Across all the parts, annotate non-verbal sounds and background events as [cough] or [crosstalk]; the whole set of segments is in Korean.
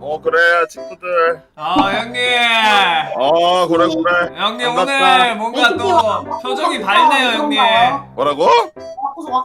어 그래 친구들 아 형님 어 그래 그래 형님 반갑다. 오늘 뭔가 또 표정이 밝네요 형님 뭐라고?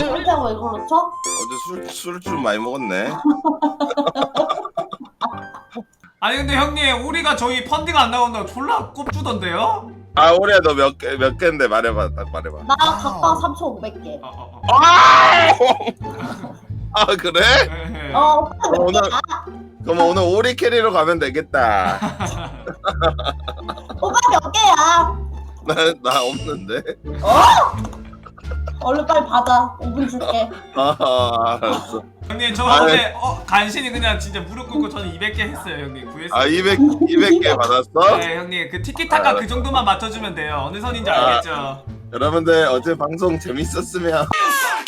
이걸로 쳐? 어제 술, 술을 좀 많이 먹었네 [laughs] 아니 근데 형님 우리가 저희 펀딩 안 나온다고 졸라 꼽주던데요? 아 우리야 너몇 개 몇 개인데 말해봐 딱 말해봐 나 각각 3,500개. 어, 어, 어. 아, [laughs] 아 그래? 예, 예. 어, 오빠 몇 오늘 개야? 그럼 오늘 오리 캐리로 가면 되겠다 오빠 몇 개야? 나, 나 없는데 얼른 빨리 받아. 5분 줄게. 아 알았어 형님 저 아, 어제 어, 간신히 그냥 진짜 무릎 꿇고 저는 200개 했어요 형님 구했어요 아 200, 200개 받았어? 네 형님 그 티키타카 그 정도만 맞춰주면 돼요 어느 선인지 아. 알겠죠? 여러분들 어제 방송 재밌었으면 [laughs]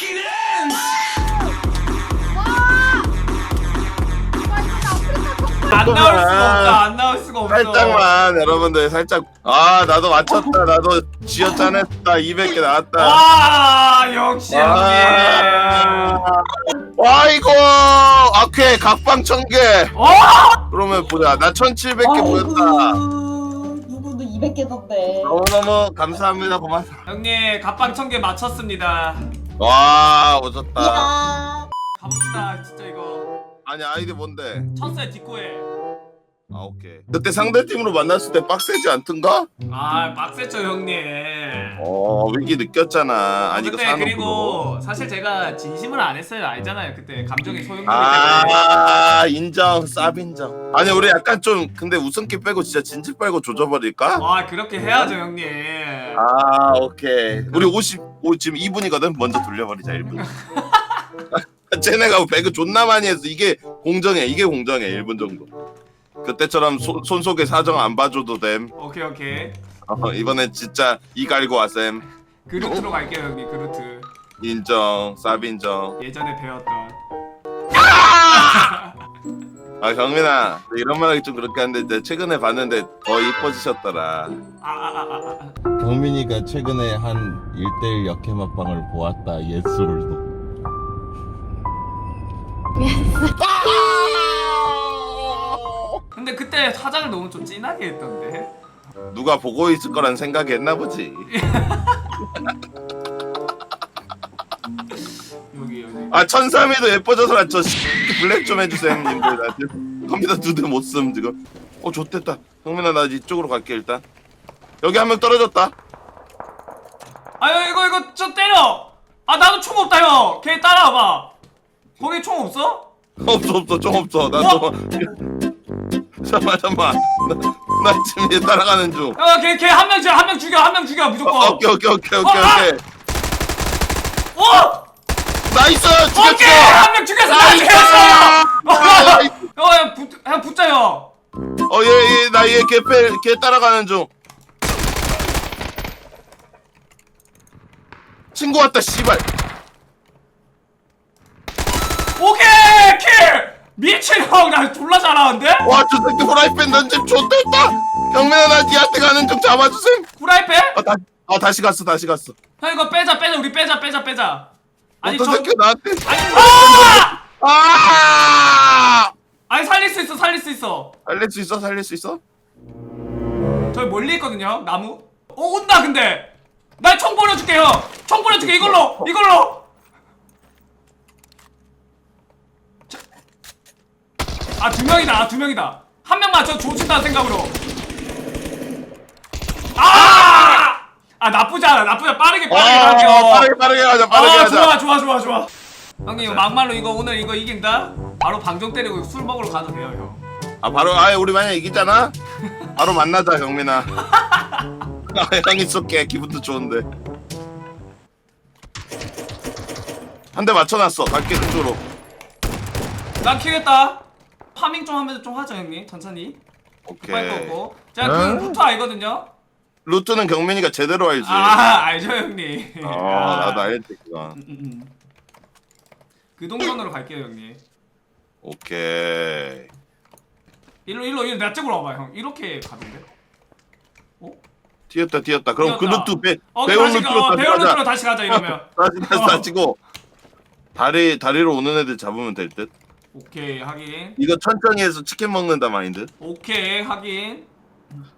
안 나올 수가 없다 안 나올 수가 없어. 살짝만 여러분들 살짝. 아 나도 맞췄다. 나도 쥐어짜냈다. 200개 나왔다. 와 역시 형님. 와 이거. 아케 각방 1000개. 어? 그러면 보자. 나 1700개 보였다. 누구도 200개던데. 너무너무 감사합니다. 고맙다. 형님 갑방 천개 맞췄습니다. 와 오졌다. 야. 가봅시다 진짜 이거 아니 아이디 뭔데? 첫째 뒷고에. 아 오케이. 그때 상대 팀으로 만났을 때 빡세지 않던가? 아 빡셌죠 형님. 어 위기 느꼈잖아. 아니 이거 근데 산업으로 그리고 사실 제가 진심을 안 했어요. 알잖아요 그때. 감정이 소용돌이 아 인정 쌉 인정. 아니 우리 약간 좀 근데 웃음기 빼고 진짜 진지 빨고 조져버릴까? 아 그렇게 해야죠 형님. 아 오케이. 우리 50 오, 지금 2분이거든? 먼저 돌려버리자 1분 [laughs] [laughs] 쟤네가 배그 존나 많이 했어 이게 공정해 이게 공정해 1분 정도. 그때처럼 손, 손 속에 사정 안 봐줘도 됨. 오케이 오케이. 어, 이번엔 진짜 이 갈고 와셈 그루트로 갈게요 형님 그루트. 인정 쌉 인정. 예전에 배웠던. 아! [laughs] 경민아 이런 말하기 좀 그렇게 한데 최근에 봤는데 더 이뻐지셨더라. 아아아아 경민이가 최근에 한 1대1 역해 맛방을 보았다 예술도 근데 그때 화장을 너무 좀 진하게 했던데. 누가 보고 있을 거란 생각이 했나 보지. [laughs] 여기 여기. 아 천삼이도 예뻐져서 저 블랙 좀 해주세요 형님들 나 지금 컴퓨터 두 대 못 쓰면 지금. 어 좋댔다. 경민아 나 이쪽으로 갈게 일단. 여기 한 명 떨어졌다. 아유 이거 이거 저 때려! 아 나도 총 없다 형 걔 따라와봐. 거기 총 없어? 없어 없어 좀 없어. 나도 잠깐만 잠깐만. 나, 나 지금 얘 따라가는 중. 야 걔 걔 한 명 죽여 한 명 죽여 한 명 죽여 무조건. 어, 오케이 오케이 오케이 오케이 어, 아! 오케이. 어! 나이스! 오케이! 죽였어 한 명 죽였어 나 나이스! 죽였어 [laughs] 어형 붙, 형 붙자 요. 어얘얘나얘걔빼걔 따라가는 중. 친구 왔다 씨발 오케이 킬 미친 형나 졸라 잘하는데? 와 저 새끼 후라이팬 던짐 좋댔다. 경민아 나 니한테 가는 중 잡아주셈. 후라이팬? 아, 다, 아 다시 갔어 다시 갔어. 형 이거 빼자 빼자 우리 빼자 빼자 빼자. 아니 어떤 저 새끼 나한테? 아니 아! 아! 아니 살릴 수 있어 살릴 수 있어. 살릴 수 있어 살릴 수 있어? 저기 멀리 있거든요 나무. 어 온다 근데. 나 총 보내줄게 형 총 보내줄게 이걸로 이걸로 아 두 명이다. 아, 두 명이다. 한 명만 저 조진다는 생각으로. 아! 아 나쁘지 않아. 나쁘지 않아. 빠르게 빠르게 아, 갈게요 빠르게 빠르게 하자 빠르게 아 하자. 좋아 좋아 좋아 좋아. 형님 이거 막말로 이거 오늘 이거 이긴다? 바로 방정 때리고 술 먹으러 가도 돼요 형. 아 바로 아 우리 만약 이기잖아? 바로 만나자 경민아. 아, 형이 쏠게. 기분도 좋은데. 한 대 맞춰놨어. 갈게 그쪽으로. 난 키겠다. 파밍 좀 하면서 좀 하죠 형님. 천천히. 오케이 없고. 제가 그 루트 알거든요. 루트는 경민이가 제대로 알지 아 알죠 형님. 아 나도 알지 그건 음, 음, 음. 그 동선으로 갈게요 형님. 오케이 일로 일로 일로 내 쪽으로 와봐 형. 이렇게 가던데. 튀었다 튀었다 그럼 그. 루트 배어 배운 다시 루트로 가. 어, 다시 배운 루트로 가자 다시 가자 이러면. [laughs] 다시 다시 어. 다시 치고 다리 다리로 오는 애들 잡으면 될 듯 오케이 확인 이거 천천히 해서 치킨 먹는다 마인드. 오케이 확인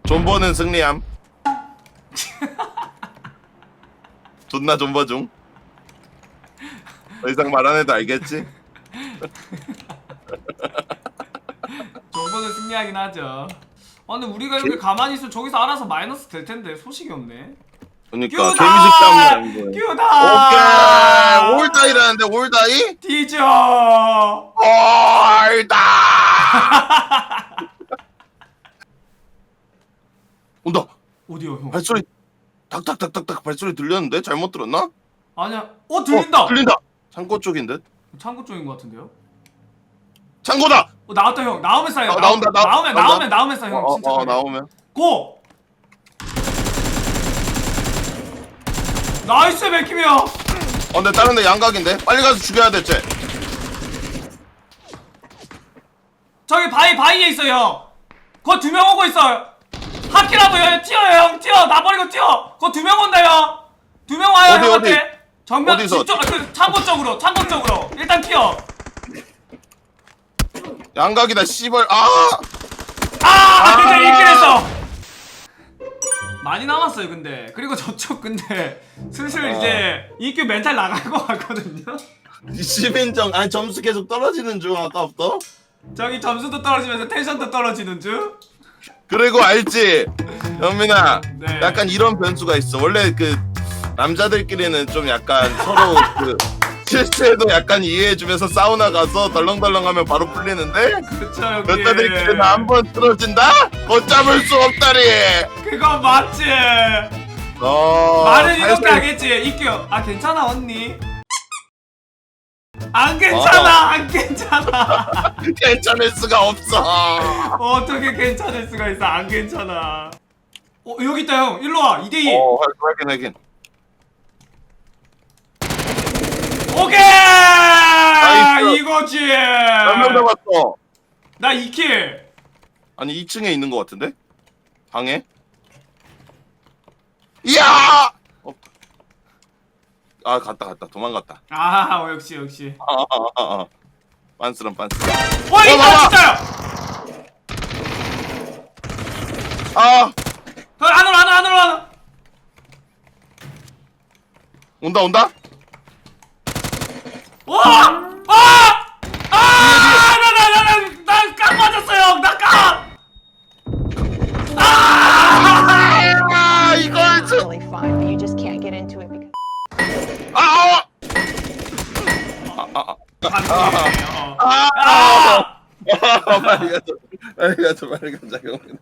존버는 승리함. [laughs] 존나 존버 중. 더 이상 말 안 해도 알겠지? [laughs] 저번에 승리하긴 하죠 아 근데 우리가 이렇게 가만히 있으면 저기서 알아서 마이너스 될 텐데 소식이 없네 그러니까 규다! 개미식 거야. 규다 오케이 올다이라는데 올다이? 뒤져. 올다 [laughs] 온다. 어디요 형? 발소리 닥닥닥닥닥 발소리 들렸는데? 잘못 들었나? 아니야. 어 들린다. 어, 들린다. 창고 쪽인 듯. 창고 쪽인 것 같은데요? 창고다! 어 나왔다 형. 나오면 싸요. 어, 나온다, 나- 나오면 나온다. 나오면 나오면 싸요 형. 어, 진짜 어, 잘해. 나오면. 고! 나이스 맥힘이야 어 근데 다른 데 양각인데 빨리 가서 죽여야 될쟤 저기 바위 바위에 있어요 거 두 명 오고 있어요 하키라고 요 튀어요 형 튀어 나 버리고 튀어 거 두 명 온다요 두 명 와요 어디, 형한테 어디? 정면 어디서? 뒤쪽 아, 그 창고 쪽으로 창고 쪽으로 일단 튀어 양각이다 씨발 아아 근데 이긴 했어 많이 남았어요 근데. 그리고 저쪽 근데 [laughs] 슬슬 어. 이제 EQ 멘탈 나갈 것 같거든요. 시민정 아니 점수 계속 떨어지는 중 아까부터? 저기 점수도 떨어지면서 텐션도 떨어지는 중? 그리고 알지? 현민아 네. 약간 이런 변수가 있어. 원래 그 남자들끼리는 좀 약간 서로 그 실수에도 약간 이해해주면서 사우나 가서 덜렁덜렁하면 바로 풀리는데? 그쵸 형님. 여자들끼리는 한번 틀어진다? 걷잡을 수 없다리 그건 맞지. 어 말은 이렇게 살살- 하겠지. 이규 아 괜찮아 언니. 안 괜찮아 안 괜찮아. [laughs] 괜찮을 수가 없어. 어떻게 괜찮을 수가 있어? 안 괜찮아. 어 여기 있다 형. 일로 와 2대2 어 확인 확인 오케이! 나이스. 이거지! 몇명 남았어. 나 2킬! 아니 2층에 있는 것 같은데? 방에? 이야! 어. 아 갔다 갔다. 도망갔다. 아 어, 역시 역시. 아 아아 빤스런 빤스런 와 어, 이거! 진짜요? 아! 어, 안으로 안으로 안으로 안으로! 온다 온다 와! 아! 아! 나나나나나깡 맞았어요. 나 깡. 아 이걸 저 really fun, but you just can't get into it because. 아! 반대예요. 아! 아! 아! 빨리 가자 빨리 가자 빨리 가자 경민아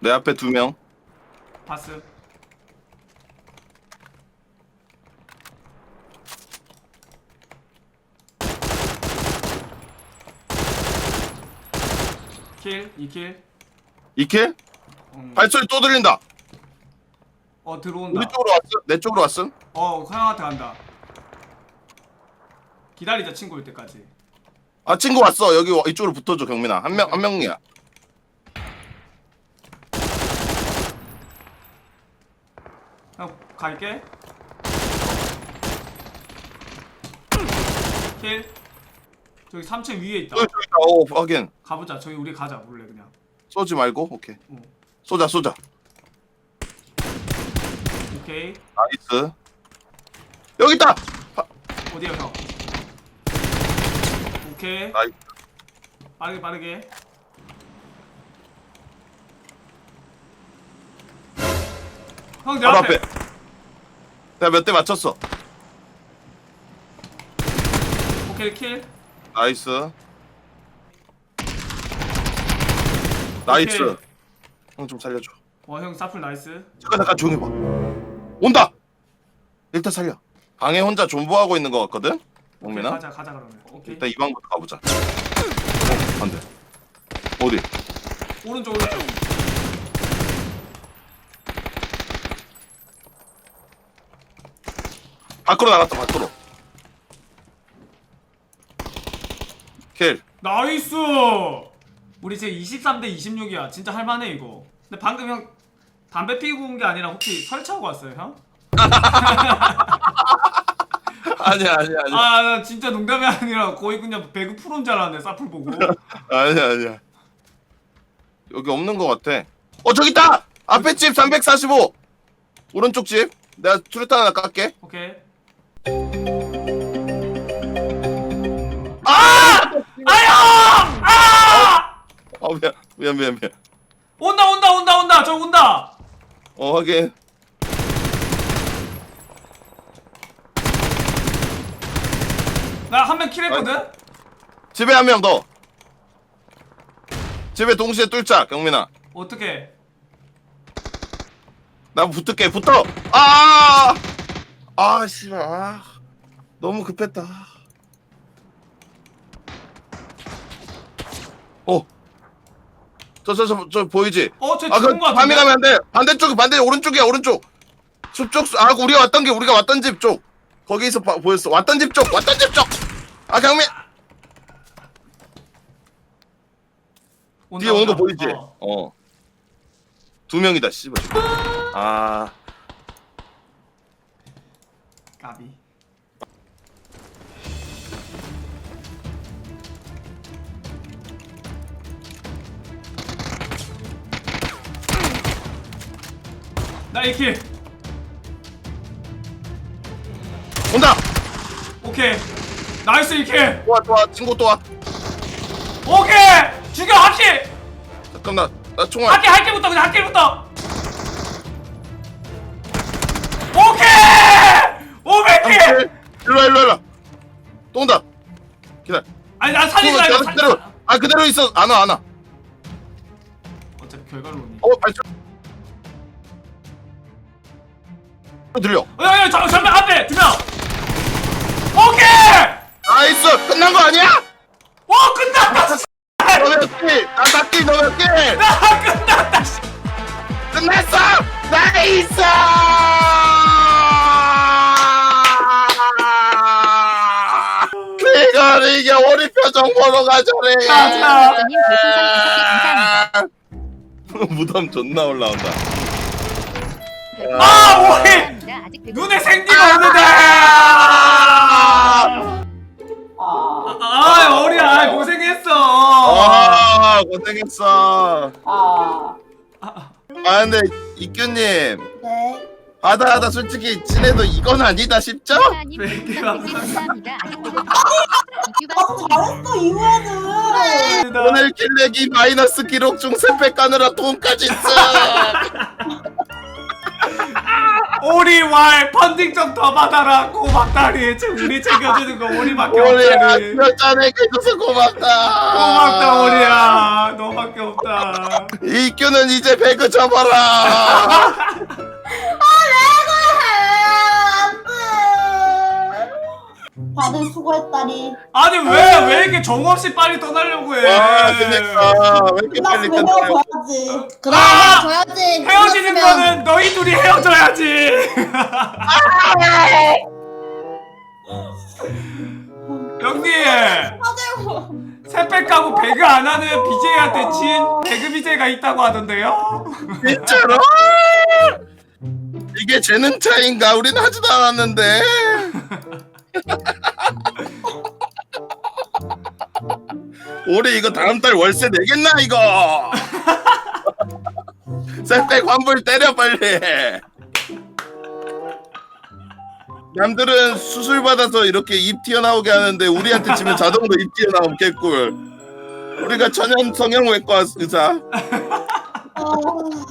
내 앞에 두 명 봤어. 킬, 2킬. 이킬? 음. 발소리 또 들린다 어 들어온다. 우리 쪽으로 왔음? 내 쪽으로 왔음? 어, 형한테 간다. 기다리자 친구 올 때까지. 아 친구 왔어 여기 와- 이쪽으로 붙어줘 경민아 한 명 한 명이야 형 갈게. 킬. 저기 3층 위에 있다. 저기 저기 있다 오 확인 가보자. 저기 우리 가자. 몰래 그냥. 쏘지 말고 오케이 어. 쏘자 쏘자 오케이. 나이스 여기 있다 어디야 형? 오케이. 나이스 빠르게 빠르게. 형 내 바로 앞에. 앞에 내가 몇 대 맞췄어 오케이 킬. 나이스. 나이스. 형 좀 살려줘. 와형 사풀 나이스. 잠깐 잠깐 조용히 봐. 온다! 일단 살려. 방에 혼자 존버하고 있는 것 같거든? 오케이, 영민아 가자 가자 그러면. 오케이. 일단 이 방부터 가보자. 어 안 돼. 어디? 오른쪽 오른쪽. 밖으로 나갔다 밖으로 킬 나이스. 우리 지금 23대 26이야. 진짜 할만해 이거. 근데 방금 형 담배 피고 온 게 아니라 혹시 설치하고 왔어요 형? [laughs] 아니야 아니야 아니야 아, 나 진짜 농담이 아니라 거의 그냥 배그 프로인 줄 알았네, 사풀 보고. [laughs] 아니야 아니야 여기 없는 것 같아 어 저기 있다 앞에 집 345 오른쪽 집 내가 수류탄 하나 깎게 오케이. 아! 아야! 아! 어 미안 미안 미안 미안 온다, 온다, 온다, 온다. 저 온다. 어 확인 나 한 명 킬했거든. 집에 한 명 더 집에 동시에 뚫자 경민아 어떻게? 나 붙을게 붙어 아! 아 씨발 아. 너무 급했다 어. 저 저 저 저 보이지? 어, 쟤 아, 그 죽은 거 밤에 같은데. 가면 안 돼. 반대쪽, 반대 오른쪽이야, 오른쪽. 숲쪽, 아, 우리가 왔던 게 우리가 왔던 집 쪽. 거기서 봐- 보였어. 왔던 집 쪽, 왔던 집 쪽. 아, 경민. 온다, 뒤에 오는 거 온다. 보이지? 어. 어. 두 명이다, 씨발. 아, 까비. 나 1킬. 온다. 오케이. 나이스 1킬. 또 와, 또 와, 친구 또 와. 오케이. 죽여 하킬. 잠깐 나, 나 총알. 하킬 하킬부터 그냥 하킬부터. 오케이. 500킬. 일로 와, 일로 와, 일로 와. 또 온다. 기다려. 아니 나 살리지 말고 그대로. 아, 그대로 있어. 안 와, 안 와. 어차피 결과로 오니. 어, 발전. 들려. 어, 야, 야, 저, 전면 앞에 두 명. 오케이. 나이스. 끝난 거 아니야? 와 끝났다. 씨. 너몇 개? 나 닭기 너몇 개? 나 끝났다. 씨. 끝났어! 나이스! 이걸 이게 우리 표 정 보러 가자래. 맞아. 님 별풍선 다섯 개 감사합니다. 무덤 존나 올라온다. 아 뭐해? 눈에 생기가 없는데. 아, 아 어리야 아, 고생했어. 아 고생했어. 아, 아 근데 이규님 네. 하다 하다 솔직히 친해도 이건 아니다 싶죠? 님 별풍선 [laughs] 아, 100개 감사합니다. 아직 배고 나도 잘했어 이후에는. 오늘 킬렉이 마이너스 기록 중 세팩 가느라 돈까지 있어. [laughs] 오리왈 펀딩 좀 더 받아라 고맙다리 지금 우리 챙겨주는 거 오리밖에 우리 없다니. 아껴자네 해줘서 고맙다. 고맙다 오리야 너밖에 없다. 이규는 이제 배그 접어라. [laughs] 다들 수고했다니. 아니 왜 왜 이렇게 정없이 빨리 떠나려고 해? 와 그니까 왜 이렇게 빨리 끝났으면 끝나요? 헤어져야지. 그래, 헤어져야지. 헤어지는 거는 너희 둘이 헤어져야지. 형님 맞아요. 새빼 까고 배그 안 하는 BJ한테 진 배그 BJ가 있다고 하던데요? 진짜로? 이게 재능 차인가? 우린 하지도 않았는데. 우리 이거 다음 달 월세 내겠나 이거? [laughs] 셀백 환불 때려 빨리. 남들은 수술 받아서 이렇게 입 튀어나오게 하는데 우리한테 치면 자동으로 입 튀어나오면 개꿀. 우리가 천연 성형외과 의사. 아,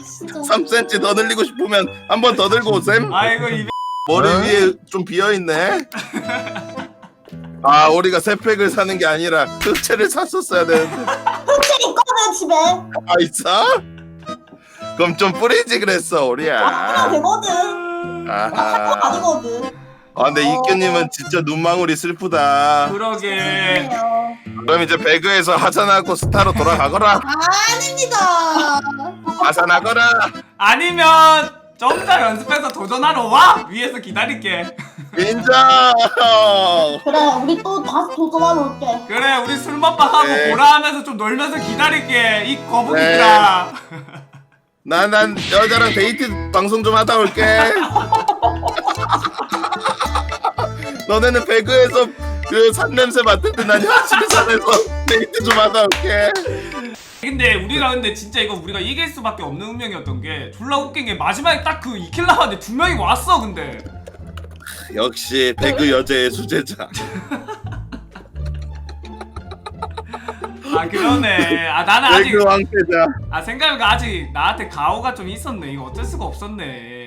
진짜. 3cm 더 늘리고 싶으면 한 번 더 들고 오셈. 아이고 이 머리 위에 좀 비어 있네. 아, 우리가 새 팩을 사는 게 아니라 흑채를 샀었어야 되는데. 흑채 있거든 집에. 아, 있어? 그럼 좀 뿌리지 그랬어, 우리야. 되거든. 아하. 아니거든. 아, 근데 이규님은 진짜 눈망울이 슬프다. 그러게 그래요. 그럼 이제 배그에서 하산하고 스타로 돌아가거라. 아닙니다. 하산하거라. 아니면 좀 더 연습해서 도전하러 와 위에서 기다릴게. 인정. 그래, 우리 또 다시 도전하러 올게. 그래 우리 술 먹방 하고 네. 보라 하면서 좀 놀면서 기다릴게 이 거북이들아. 난, 난 여자랑 데이트 방송 좀 하다 올게. [laughs] 너네는 배그에서 그 산냄새 맡는데 난 현실의 산에서 데이트 좀 하다 올게 근데 우리가 근데 진짜 이거 우리가 이길 수밖에 없는 운명이었던 게 졸라 웃긴 게 마지막에 딱그 2킬 나왔는데 두 명이 왔어 근데. 역시 배그 여제의 수제자. [laughs] 아 그러네. 아 나는 아직 배그 왕태자. 아 생각해보니까 아직 나한테 가오가 좀 있었네. 이거 어쩔 수가 없었네